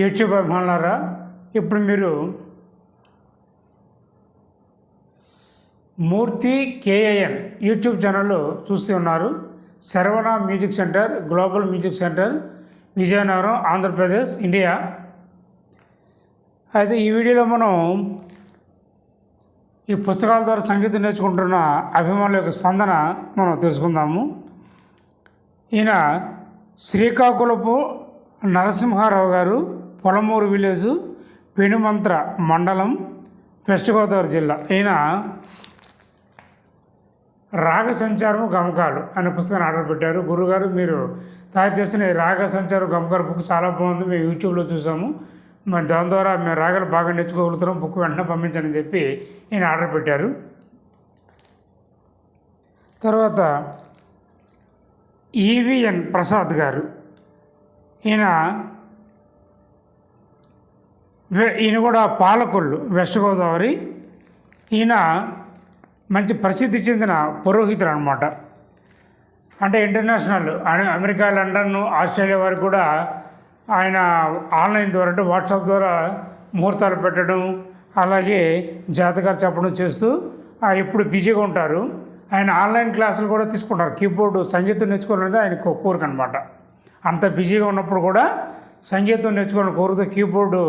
YouTube అభిమానులారా ఇప్పుడు మీరు మూర్తి KAN YouTube ఛానల్లో చూస్తూ ఉన్నారు. Saravana music centre global music centre Vizianagaram Andhra Pradesh India. అయితే ఈ వీడియోలో మనం ఈ పుస్తకాల ద్వారా సంగీతం నేర్చుకుంటున్న అభిమానుల యొక్క స్పందన మనం తెలుసుకుందాము. ఈయన శ్రీకాకుళపు నరసింహారావు గారు పొలమూరు విలేజు పెనుమంత్ర మండలం వెస్ట్ గోదావరి జిల్లా. ఈయన రాగ సంచారం గమకాలు అనే పుస్తకాన్ని ఆర్డర్ పెట్టారు. గురుగారు మీరు తయారు చేసిన రాగ సంచారం గమకాలు బుక్ చాలా బాగుంది. మేము యూట్యూబ్లో చూసాము. మరి దాని ద్వారా మేము రాగాలు బాగా నేర్చుకోగలుగుతున్నాం. బుక్ వెంటనే పంపించని చెప్పి ఈయన ఆర్డర్ పెట్టారు. తర్వాత ఈవిఎన్ ప్రసాద్ గారు. ఈయన ఈయన కూడా పాలకొల్లు వెస్ట్ గోదావరి. ఈయన మంచి ప్రసిద్ధి చెందిన పురోహితుడు అనమాట అంటే ఇంటర్నేషనల్ అమెరికా లండన్ ఆస్ట్రేలియా వారికి కూడా ఆయన ఆన్లైన్ ద్వారా అంటే వాట్సాప్ ద్వారా ముహూర్తాలు పెట్టడం అలాగే జాతకాలు చెప్పడం చేస్తూ ఎప్పుడు బిజీగా ఉంటారు. ఆయన ఆన్లైన్ క్లాసులు కూడా తీసుకుంటారు. కీబోర్డు సంగీతం నేర్చుకోవాలనేది ఆయన కోరిక అనమాట అంత బిజీగా ఉన్నప్పుడు కూడా సంగీతం నేర్చుకోవాలని కోరుతూ కీబోర్డు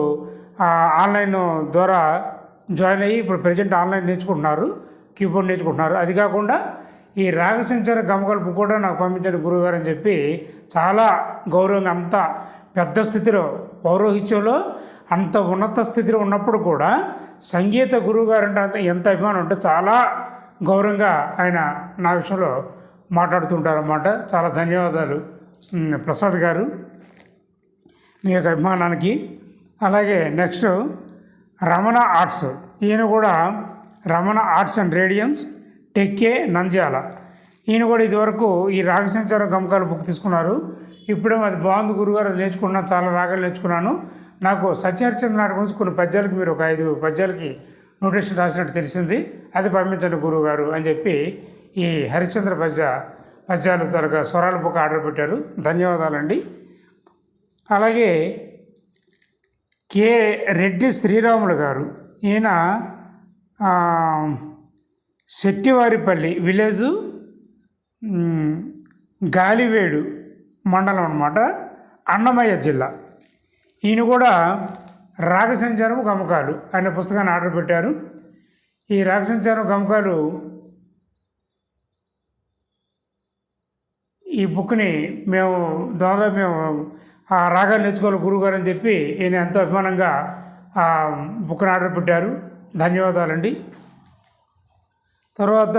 ఆన్లైన్ ద్వారా జాయిన్ అయ్యి ఇప్పుడు ప్రజెంట్ ఆన్లైన్ నేర్చుకుంటున్నారు కీబోర్డ్ నేర్చుకుంటున్నారు. అది కాకుండా ఈ రాగసంచార గమకల్పు కూడా నాకు పంపించాడు గురువుగారు అని చెప్పి చాలా గౌరవంగా అంత పెద్ద స్థితిలో పౌరోహిత్యంలో అంత ఉన్నత స్థితిలో ఉన్నప్పుడు కూడా సంగీత గురువుగారు అంటే ఎంత అభిమానం అంటే చాలా గౌరవంగా ఆయన నా విషయంలో మాట్లాడుతుంటారన్నమాట. చాలా ధన్యవాదాలు. ప్రసాద్ గారు మీ యొక్క అభిమానానికి అలాగే నెక్స్ట్ రమణ ఆర్ట్స్ ఈయన కూడా Ramana arts and radiums Tekke Nandyal. ఈయన కూడా ఇదివరకు ఈ రాగసంచారం గమకాల బుక్ తీసుకున్నారు. ఇప్పుడే అది బాగుంది గురుగారు అది నేర్చుకున్నాను చాలా రాగాలు నేర్చుకున్నాను. నాకు సత్యహరిచంద్ర నాటి గురించి కొన్ని పద్యాలకి మీరు ఒక ఐదు పద్యాలకి నోటేషన్ రాసినట్టు తెలిసింది. అది పంపించండి గురువుగారు అని చెప్పి ఈ హరిశ్చంద్ర పద్య పద్యాలు త్వరగా స్వరాల బుక్ ఆర్డర్ పెట్టారు. ధన్యవాదాలండి. అలాగే కె రెడ్డి శ్రీరాములు గారు. ఈయన శెట్టివారిపల్లి విలేజు గాలివేడు మండలం అనమాట అన్నమయ్య జిల్లా. ఈయన కూడా రాగసంచారం గమకాలు. అనే పుస్తకాన్ని ఆర్డర్ పెట్టారు. ఈ రాగసంచారం గమకాలు ఈ బుక్ని మేము దాదాపు మేము ఆ రాగాలు నేర్చుకోవాలి గురువుగారు అని చెప్పి ఈయన ఎంతో అభిమానంగా ఆ బుక్ని ఆర్డర్ పెట్టారు. ధన్యవాదాలండి. తర్వాత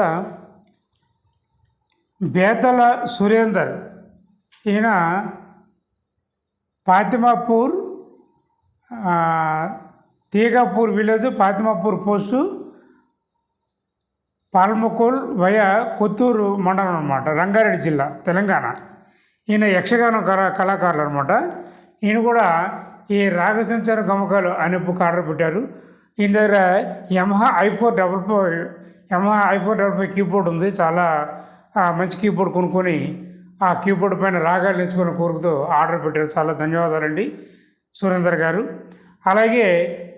బేతల సురేందర్. ఈయన Fatimapur Teegapur village Fatimapur post Palmakol via Kothur మండలం అనమాట రంగారెడ్డి జిల్లా తెలంగాణ. ఈయన యక్షగానం కళా కళాకారులు అనమాట ఈయన కూడా ఈ రాగసంచార గమకాలు అనే బుక్ ఆర్డర్ పెట్టారు. ఈయన దగ్గర Yamaha I four double four Yamaha I four double five keyboard ఉంది. చాలా మంచి కీబోర్డ్ కొనుక్కొని ఆ కీబోర్డ్ పైన రాగాలు నేర్చుకునే కోరుకుతూ ఆర్డర్ పెట్టారు. చాలా ధన్యవాదాలండి సురేందర్ గారు. అలాగే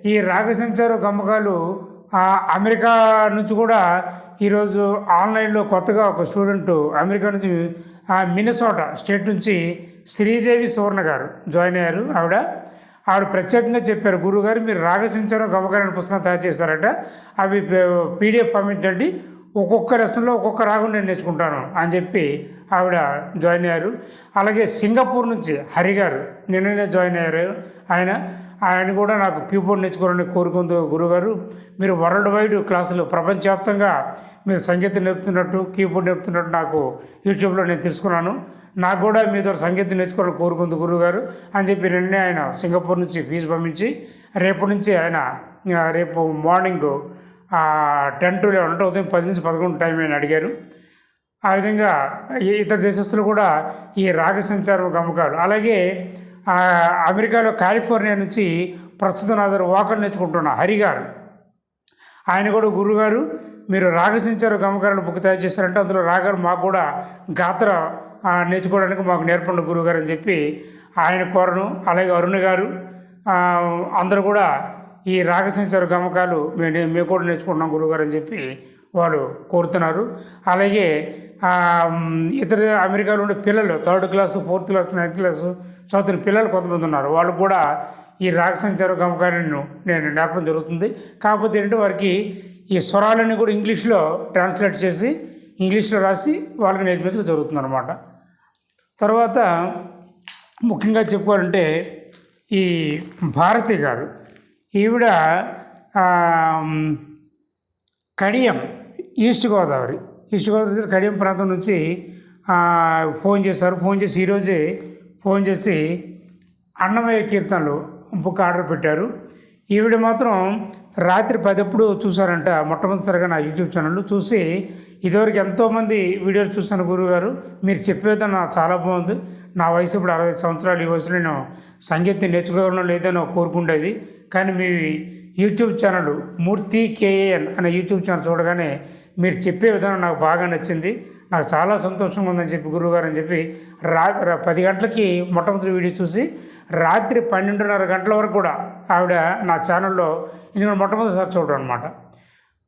ఈ రాగసంచార గమ్మకాలు అమెరికా నుంచి కూడా ఈరోజు ఆన్లైన్లో కొత్తగా ఒక స్టూడెంట్ అమెరికా నుంచి మినసోటా స్టేట్ నుంచి శ్రీదేవి సువర్ణ గారు జాయిన్ అయ్యారు ఆవిడ ఆవిడ ప్రత్యేకంగా చెప్పారు గురుగారు మీరు రాగసించారు గమకాలని పుస్తకం తయారు చేశారట అవి పీడిఎఫ్ పంపించండి ఒక్కొక్క రసంలో ఒక్కొక్క రాగం నేను నేర్చుకుంటాను అని చెప్పి ఆవిడ జాయిన్ అయ్యారు. అలాగే సింగపూర్ నుంచి హరి గారు నిన్ననే జాయిన్ అయ్యారు. ఆయన ఆయన కూడా నాకు కీబోర్డ్ నేర్చుకోవాలని కోరుకుంది గురుగారు మీరు వరల్డ్ వైడ్ క్లాసులు ప్రపంచవ్యాప్తంగా మీరు సంగీతం నేర్పుతున్నట్టు కీబోర్డ్ నేర్పుతున్నట్టు నాకు యూట్యూబ్లో నేను తెలుసుకున్నాను నాకు కూడా మీ ద్వారా సంగీతం నేర్చుకోవాలని కోరుకుంది గురుగారు. అని చెప్పి నిన్నే ఆయన సింగపూర్ నుంచి ఫీజు పంపించి రేపు నుంచి ఆయన రేపు మార్నింగ్ టెన్ టు లెవెన్ అంటే ఉదయం పది నుంచి పదకొండు టైం ఆయన అడిగారు. ఆ విధంగా ఈ ఇతర దేశస్తులు కూడా ఈ రాగ సంచారం గమకాలు. అలాగే అమెరికాలో కాలిఫోర్నియా నుంచి ప్రస్తుతం నా దగ్గర వాకలు నేర్చుకుంటున్న హరి గారు. ఆయన కూడా గురుగారు మీరు రాగసించారు గమకాలను బుక్ తయారు చేశారంటే అందులో రాగాలు మాకు కూడా గాత్ర నేర్చుకోవడానికి మాకు నేర్పండి గురుగారు అని చెప్పి ఆయన కోరను. అలాగే అరుణ్ గారు అందరూ కూడా ఈ రాగసంచార గమకాలు మేము మేము కూడా నేర్చుకుంటున్నాం గురువుగారు అని చెప్పి వాళ్ళు కోరుతున్నారు. అలాగే ఇతర అమెరికాలో ఉండే పిల్లలు third class fourth class ninth class చదువుతున్న పిల్లలు కొంతమంది ఉన్నారు. వాళ్ళు కూడా ఈ రాగ సంచార గమకాలను నేను నేర్పడం జరుగుతుంది. కాకపోతే ఏంటంటే వారికి ఈ స్వరాలన్నీ కూడా ఇంగ్లీష్లో ట్రాన్స్లేట్ చేసి ఇంగ్లీష్లో రాసి వాళ్ళకి నేర్పించడం జరుగుతుంది అనమాట తర్వాత ముఖ్యంగా చెప్పుకోవాలంటే ఈ భారతి గారు ఈవిడ కడియం ఈస్ట్ గోదావరి. ఈస్ట్ గోదావరి కడియం ప్రాంతం నుంచి ఫోన్ చేశారు. ఫోన్ చేసి ఈరోజే ఫోన్ చేసి అన్నమయ్య కీర్తనలు బుక్ ఆర్డర్ పెట్టారు. ఈవిడ మాత్రం రాత్రి పదప్పుడు చూసారంట మొట్టమొదటిసారిగా నా యూట్యూబ్ ఛానల్ చూసి ఇదివరకు ఎంతోమంది వీడియోలు చూశాను గురువుగారు. మీరు చెప్పేది నాకు చాలా బాగుంది. నా వయసు ఇప్పుడు అరవై సంవత్సరాలు ఈ వయసులో నేను సంగీతం నేర్చుకోవడం లేదని కోరుకుండేది. కానీ మీ YouTube channel Murthy K A N అనే యూట్యూబ్ ఛానల్ చూడగానే మీరు చెప్పే విధానం నాకు బాగా నచ్చింది. నాకు చాలా సంతోషంగా ఉందని చెప్పి గురువుగారు అని చెప్పి రాత్రి పది గంటలకి మొట్టమొదటి వీడియో చూసి రాత్రి పన్నెండున్నర గంటల వరకు కూడా ఆవిడ నా ఛానల్లో ఇది మొట్టమొదటిసారి చూడడం అనమాట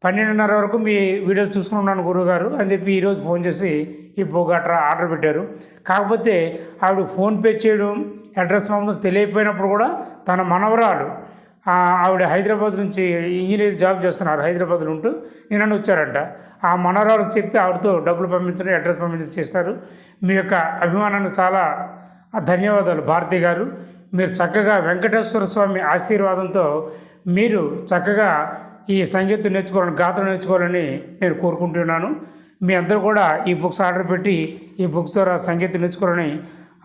పన్నెండున్నర వరకు మీ వీడియోస్ చూసుకున్నాను గురువుగారు అని చెప్పి ఈరోజు ఫోన్ చేసి ఈ బోగాట్రా ఆర్డర్ పెట్టారు. కాకపోతే ఆవిడ ఫోన్పే చేయడం అడ్రస్ మామూలు తెలియకపోయినప్పుడు కూడా తన మనవరాలు ఆవిడ హైదరాబాద్ నుంచి ఇంజనీర్ జాబ్ చేస్తున్నారు హైదరాబాద్లో ఉంటూ. నిన్న వచ్చారంట. ఆ మనవరాలకు చెప్పి ఆవిడతో డబ్బులు పంపించడం అడ్రస్ పంపించడం చేస్తారు మీ యొక్క అభిమానాన్ని చాలా ధన్యవాదాలు. భారతి గారు మీరు చక్కగా వెంకటేశ్వర స్వామి ఆశీర్వాదంతో మీరు చక్కగా ఈ సంగీతం నేర్చుకోవాలని గాత్రం నేర్చుకోవాలని నేను కోరుకుంటున్నాను. మీ అందరూ కూడా ఈ బుక్స్ ఆర్డర్ పెట్టి ఈ బుక్స్ ద్వారా సంగీతం నేర్చుకోవాలని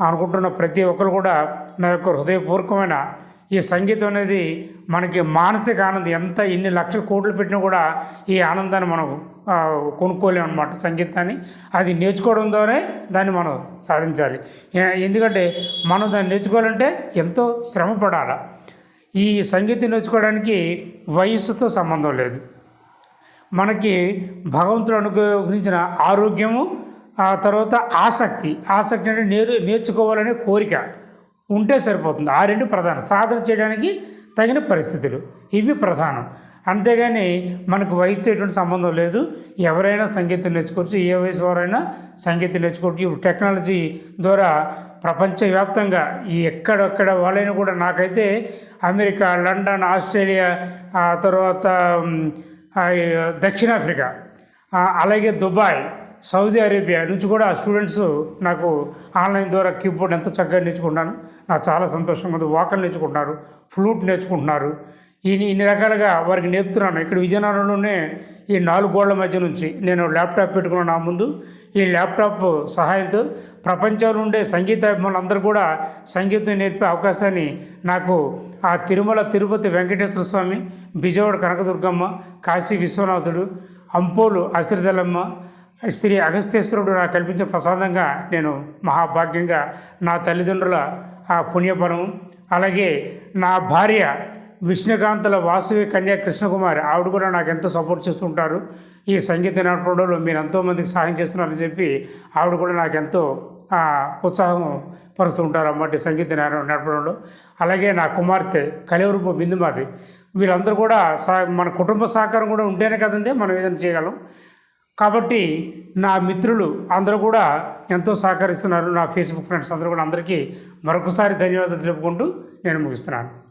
అనుకుంటున్న ప్రతి ఒక్కరు కూడా నా యొక్క హృదయపూర్వకమైన ఈ సంగీతం అనేది మనకి మానసిక ఆనందం. ఎంత ఎన్ని లక్షల కోట్లు పెట్టినా కూడా ఈ ఆనందాన్ని మనం కొనుక్కోలేము అనమాట సంగీతాన్ని. అది నేర్చుకోవడం దాన్ని మనం సాధించాలి. ఎందుకంటే మనం దాన్ని నేర్చుకోవాలంటే ఎంతో శ్రమ పడాలి. ఈ సంగీతం నేర్చుకోవడానికి వయస్సుతో సంబంధం లేదు. మనకి భగవంతుడు అనుగ్రహించిన ఆరోగ్యము ఆ తర్వాత ఆసక్తి. ఆసక్తి అంటే నేరు నేర్చుకోవాలనే కోరిక. ఉంటే సరిపోతుంది. ఆ రెండు ప్రధానం. సాధన చేయడానికి తగిన పరిస్థితులు. ఇవి ప్రధానం. అంతేగాని మనకు వయసుతో ఎటువంటి సంబంధం లేదు. ఎవరైనా సంగీతం నేర్చుకోవచ్చు. ఏ వయసు వారైనా సంగీతం నేర్చుకోవచ్చు. ఇప్పుడు టెక్నాలజీ ద్వారా ప్రపంచవ్యాప్తంగా ఈ ఎక్కడెక్కడ వాళ్ళైనా కూడా నాకైతే అమెరికా లండన్ ఆస్ట్రేలియా ఆ తర్వాత దక్షిణాఫ్రికా అలాగే దుబాయ్ సౌదీ అరేబియా నుంచి కూడా స్టూడెంట్స్ నాకు ఆన్లైన్ ద్వారా కీబోర్డ్ ఎంతో చక్కగా నేర్చుకుంటున్నాను. నాకు చాలా సంతోషంగా ఉంది. వాకల్ నేర్చుకుంటున్నారు ఫ్లూట్ నేర్చుకుంటున్నారు. ఇన్ని ఇన్ని రకాలుగా వారికి నేర్పుతున్నాను. ఇక్కడ విజయనగరంలోనే ఈ నాలుగు గోళ్ళ మధ్య నుంచి నేను ల్యాప్టాప్ పెట్టుకున్నాను నా ముందు. ఈ ల్యాప్టాప్ సహాయంతో ప్రపంచంలో ఉండే సంగీతాభిమానులు అందరూ కూడా సంగీతం నేర్పే అవకాశాన్ని నాకు ఆ తిరుమల తిరుపతి వెంకటేశ్వర స్వామి బిజవాడ కనకదుర్గమ్మ కాశీ విశ్వనాథుడు అంపోలు అశ్రిదలమ్మ శ్రీ అగస్త్యేశ్వరుడు నాకు కల్పించే ప్రసాదంగా నేను మహాభాగ్యంగా నా తల్లిదండ్రుల ఆ పుణ్యఫలం అలాగే నా భార్య విష్ణుకాంతల వాసవి కన్యా కృష్ణకుమారి ఆవిడ కూడా నాకు ఎంతో సపోర్ట్ చేస్తుంటారు ఈ సంగీత నడపడంలో మీరు ఎంతోమందికి సహాయం చేస్తున్నారని చెప్పి ఆవిడ కూడా నాకు ఎంతో ఉత్సాహం పరుస్తూ ఉంటారు అమ్మటి సంగీత నడపడంలో అలాగే నా కుమార్తె కలివరూప బిందుమాది. వీళ్ళందరూ కూడా సా మన కుటుంబ సహకారం కూడా ఉంటేనే కదండి మనం ఏదైనా చేయగలం. కాబట్టి నా మిత్రులు అందరూ కూడా ఎంతో సహకరిస్తున్నారు. నా ఫేస్బుక్ ఫ్రెండ్స్ అందరూ కూడా అందరికీ మరొకసారి ధన్యవాదాలు తెలుపుకుంటూ నేను ముగిస్తున్నాను.